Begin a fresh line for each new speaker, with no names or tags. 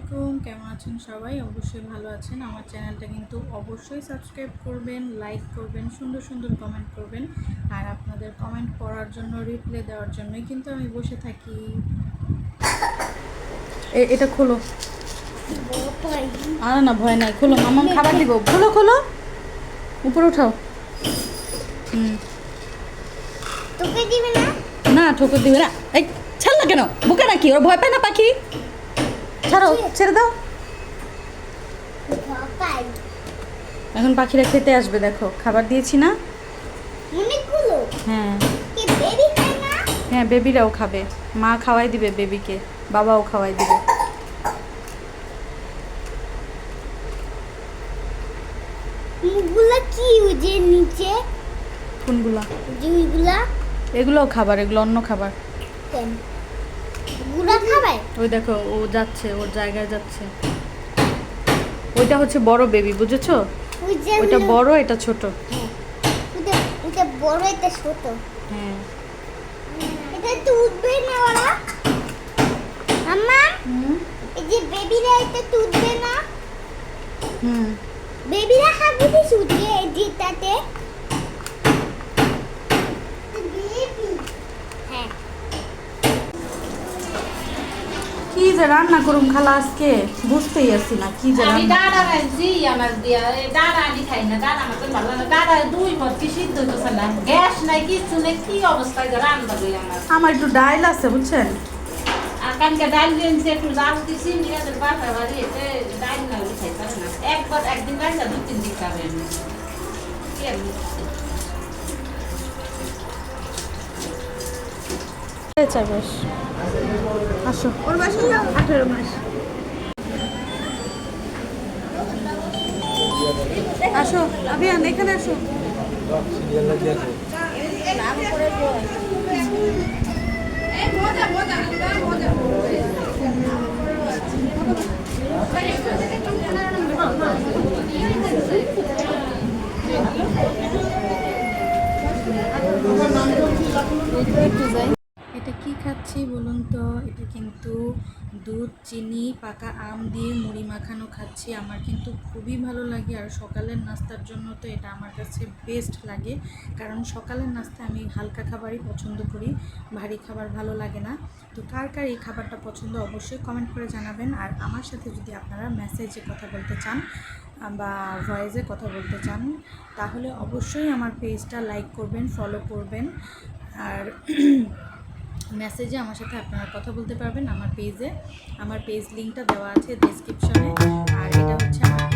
আলাইকুম কেমন আছেন সবাই? অবশ্যই ভালো আছেন। আমার চ্যানেলটা কিন্তু অবশ্যই সাবস্ক্রাইব করবেন লাইক করবেন সুন্দর সুন্দর কমেন্ট করবেন। আর আপনাদের কমেন্ট পড়ার জন্য রিপ্লাই দেওয়ার জন্যই কিন্তু আমি বসে থাকি। এটা খোলো। আর না ভয় নাই খোলো। মামাম খাবার দিব। খোলো খোলো। উপরে উঠাও। হুম।
তোকে দিবে না?
না ঠোকর দিবে না। এই ছাড় না কেন? বুকে নাকি? ওর ভয় পায় না পাখি? ছাড়ো ছেড়ে দাও। এখন পাখিরা খেতে আসবে দেখো। খাবার দিয়েছি না? হ্যাঁ। হ্যাঁ বেবিরাও খাবে। মা খাওয়াই দিবে বেবিকে বাবাও খাওয়াই দিবে।
কি যে নিচে?
কোনগুলা
যে
এগুলোও খাবার এগুলো অন্য খাবার।
খাবে?
ওই দেখো ও যাচ্ছে ওর জায়গায় যাচ্ছে। ওইটা হচ্ছে বড় বেবি বুঝেছ? ওইটা বড় এটা ছোট।
হ্যাঁ। ওইটা বড় এটা ছোট।
হ্যাঁ।
এটা তো উঠবে না ওরা? আম্মা? এই যে বেবিরা এটা তো উঠবে না?
হুম।
বেবিরা দিস উঠবে এই যেটাতে হ্যাঁ
কি যে রান্না করুম খালা আজকে? বুঝতেই আসি না কি যে
আমি দাদা রাখছি আমার দিয়া দাদা আমি খাই না দাদা আমাকে ভালো লাগে দাদা দুই ভর্তি সিদ্ধ হইতেছে না? গ্যাস নাই কিছু নেই কি অবস্থায় যে রান্না করি আমার?
আমার একটু ডাইল আছে বুঝছেন?
আর কালকে ডাল দিয়েছি একটু জাল দিছি নিজেদের বাসা বাড়ি এতে ডাল না খাইতে পারে না। একবার একদিন রান্না দু তিন দিন খাবে আমি। কি?
চাই বেশ। আসো। ওর বাসা আঠেরো মাস। আসো। আবিয়ান এখানে আসো। এটা কি বলুন তো, এটা কিন্তু দুধ, চিনি, পাকা আম দিয়ে মুড়ি মাখানো খাচ্ছি। আমার কিন্তু খুবই ভালো লাগে আর সকালের নাস্তার জন্য তো এটা আমার কাছে বেস্ট লাগে। কারণ সকালের নাস্তা আমি হালকা খাবারই পছন্দ করি, ভারী খাবার ভালো লাগে না। তো কার কার এই খাবারটা পছন্দ অবশ্যই কমেন্ট করে জানাবেন। আর আমার সাথে যদি আপনারা মেসেজে কথা বলতে চান, বা ভয়েসে কথা বলতে চান, তাহলে অবশ্যই আমার পেজটা লাইক করবেন ফলো করবেন। আর মেসেজে আমার সাথে আপনারা কথা বলতে পারবেন আমার পেজে আমার পেজ লিঙ্কটা দেওয়া আছে ডিসক্রিপশনে আর এটা হচ্ছে আমার